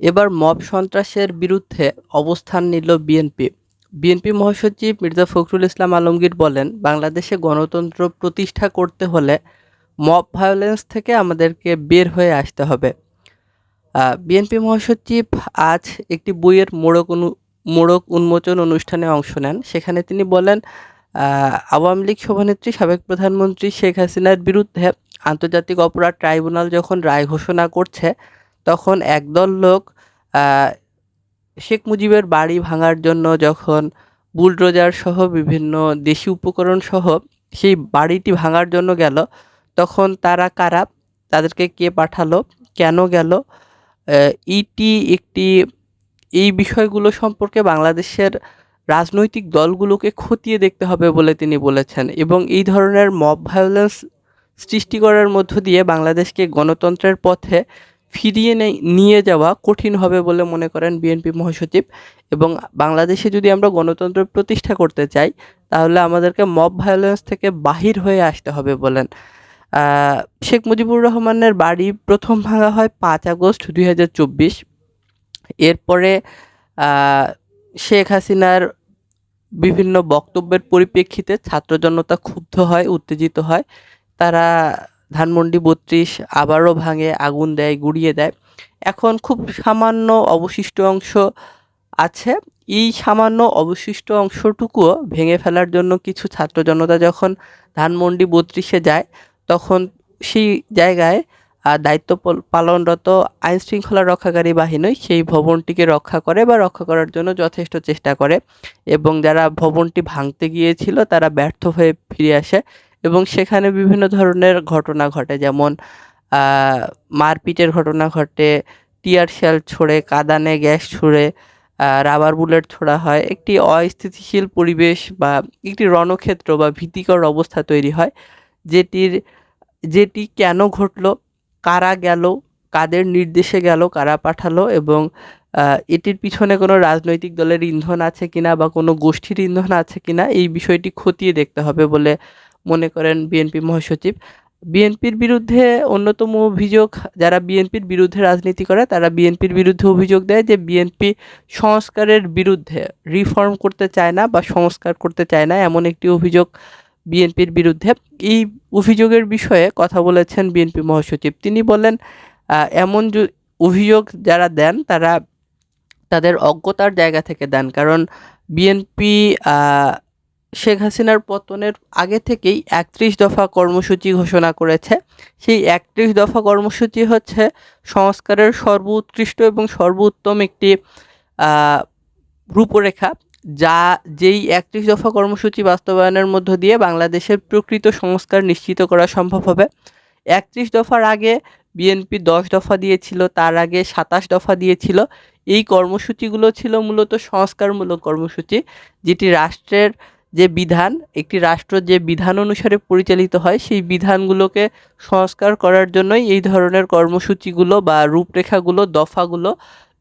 এবার মব সন্ত্রাসের বিরুদ্ধে অবস্থান নিল বিএনপি। বিএনপি মহাসচিব মির্জা ফখরুল ইসলাম আলমগীর বলেন, বাংলাদেশে গণতন্ত্র প্রতিষ্ঠা করতে হলে মব ভায়োলেন্স থেকে আমাদেরকে বের হয়ে আসতে হবে। বিএনপি মহাসচিব আজ একটি বইয়ের মোড়ক অনু, মোড়ক উন্মোচন অনুষ্ঠানে অংশ নেন। সেখানে তিনি বলেন আওয়ামী লীগ সভানেত্রী, সাবেক প্রধানমন্ত্রী শেখ হাসিনার বিরুদ্ধে আন্তর্জাতিক অপরাধ ট্রাইব্যুনাল যখন রায় ঘোষণা করছে তখন একদল লোক শেখ মুজিবের বাড়ি ভাঙার জন্য যখন বুলডোজার সহ বিভিন্ন দেশি উপকরণ সহ সেই বাড়িটি ভাঙার জন্য গেল, তখন তারা কারা? তাদেরকে কে পাঠালো? কেন গেল? ইটি একটি, এই বিষয়গুলো সম্পর্কে বাংলাদেশের রাজনৈতিক দলগুলোকে খতিয়ে দেখতে হবে বলে তিনি বলেছেন এবং এই ধরনের মব ভায়োলেন্স সৃষ্টি করার মধ্য দিয়ে বাংলাদেশকে গণতন্ত্রের পথে ফিরিয়ে নিয়ে যাওয়া কঠিন হবে বলে মনে করেন বিএনপি মহাসচিব। এবং বাংলাদেশে যদি আমরা গণতন্ত্র প্রতিষ্ঠা করতে চাই, তাহলে আমাদেরকে মব ভায়োলেন্স থেকে বাহির হয়ে আসতে হবে বলেন। শেখ মুজিবুর রহমানের বাড়ি প্রথম ভাঙা হয় পাঁচ আগস্ট দুই হাজার চব্বিশ। এরপরে শেখ হাসিনার বিভিন্ন বক্তব্যের পরিপ্রেক্ষিতে ছাত্র জনতা ক্ষুব্ধ হয়, উত্তেজিত হয়। তারা ধানমন্ডি বত্রিশ আবারও ভাঙে, আগুন দেয়, গুড়িয়ে দেয়। এখন খুব সামান্য অবশিষ্ট অংশ আছে। এই সামান্য অবশিষ্ট অংশটুকুও ভেঙে ফেলার জন্য কিছু ছাত্র জনতা যখন ধানমন্ডি বত্রিশে যায়, তখন সেই জায়গায় দায়িত্ব পল- পালনরত আইন শৃঙ্খলা রক্ষাকারী বাহিনী সেই ভবনটিকে রক্ষা করে বা রক্ষা করার জন্য যথেষ্ট চেষ্টা করে। এবং যারা ভবনটি ভাঙতে গিয়েছিল, তারা ব্যর্থ হয়ে ফিরে আসে। এবং সেখানে বিভিন্ন ধরনের ঘটনা ঘটে, যেমন মারপিটের ঘটনা ঘটে, টিয়ার শেল ছোড়ে, কাদানে গ্যাস ছুড়ে রাবার বুলেট ছোড়া হয়, একটি অস্থিতিশীল পরিবেশ বা একটি রণক্ষেত্র বা ভীতিকর অবস্থা তৈরি হয়, যেটির, যেটি কেন ঘটলো, কারা গেল, কাদের নির্দেশে গেল, কারা পাঠালো এবং এটির পিছনে কোনো রাজনৈতিক দলের ইন্ধন আছে কিনা বা কোনো গোষ্ঠীর ইন্ধন আছে কিনা এই বিষয়টি খতিয়ে দেখতে হবে বলে মনে করেন বিএনপি মহাসচিব। বিএনপির বিরুদ্ধে অন্যতম অভিযোগ, যারা বিএনপির বিরুদ্ধে রাজনীতি করে, তারা বিএনপির বিরুদ্ধে অভিযোগ দেয় যে বিএনপি সংস্কারের বিরুদ্ধে রিফর্ম করতে চায় না বা সংস্কার করতে চায় না, এমন একটি অভিযোগ বিএনপির বিরুদ্ধে। এই অভিযোগের বিষয়ে কথা বলেছেন বিএনপি মহাসচিব। তিনি বলেন এমন অভিযোগ যারা দেন, তারা তাদের অজ্ঞতার জায়গা থেকে দেন। কারণ বিএনপি শেখ হাসিনার পতনের আগে থেকেই একত্রিশ দফা কর্মসূচি ঘোষণা করেছে। সেই একত্রিশ দফা কর্মসূচি হচ্ছে সংস্কারের সর্বোৎকৃষ্ট এবং সর্বোত্তম একটি রূপরেখা, যা যেই একত্রিশ দফা কর্মসূচি বাস্তবায়নের মধ্য দিয়ে বাংলাদেশের প্রকৃত সংস্কার নিশ্চিত করা সম্ভব হবে। একত্রিশ দফার আগে বিএনপি দশ দফা দিয়েছিল, তার আগে সাতাশ দফা দিয়েছিল। এই কর্মসূচিগুলো ছিল মূলত সংস্কারমূলক কর্মসূচি, যেটি রাষ্ট্রের যে বিধান, একটি রাষ্ট্র যে বিধান অনুসারে পরিচালিত হয়, সেই বিধানগুলোকে সংস্কার করার জন্যই এই ধরনের কর্মসূচিগুলো বা রূপরেখাগুলো, দফাগুলো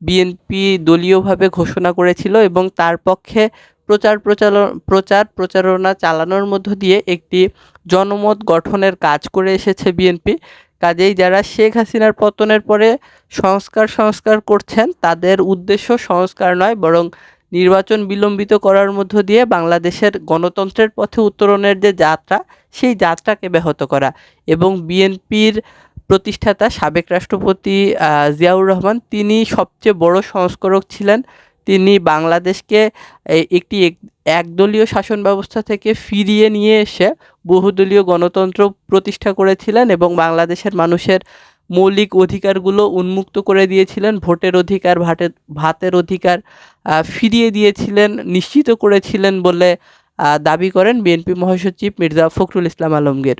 বিএনপি দলীয়ভাবে ঘোষণা করেছিল এবং তার পক্ষে প্রচার প্রচার প্রচার প্রচারণা চালানোর মধ্য দিয়ে একটি জনমত গঠনের কাজ করে এসেছে বিএনপি। কাজেই যারা শেখ হাসিনার পতনের পরে সংস্কার সংস্কার করছেন, তাদের উদ্দেশ্য সংস্কার নয়, বরং নির্বাচন বিলম্বিত করার মধ্য দিয়ে বাংলাদেশের গণতন্ত্রের পথে উত্তরণের যে যাত্রা, সেই যাত্রাকে ব্যাহত করা এবং বিএনপির প্রতিষ্ঠাতা, সাবেক রাষ্ট্রপতি জিয়াউর রহমান, তিনি সবচেয়ে বড় সংস্কারক ছিলেন। তিনি বাংলাদেশকে একটি এক- একদলীয় শাসন ব্যবস্থা থেকে ফিরিয়ে নিয়ে এসে বহুদলীয় গণতন্ত্র প্রতিষ্ঠা করেছিলেন এবং বাংলাদেশের মানুষের মৌলিক অধিকারগুলো উন্মুক্ত করে দিয়েছিলেন, ভোটের অধিকার ভাটের ভাতের অধিকার ফিরিয়ে দিয়েছিলেন, নিশ্চিত করেছিলেন বলে দাবি করেন বিএনপি মহাসচিব মির্জা ফখরুল ইসলাম আলমগীর।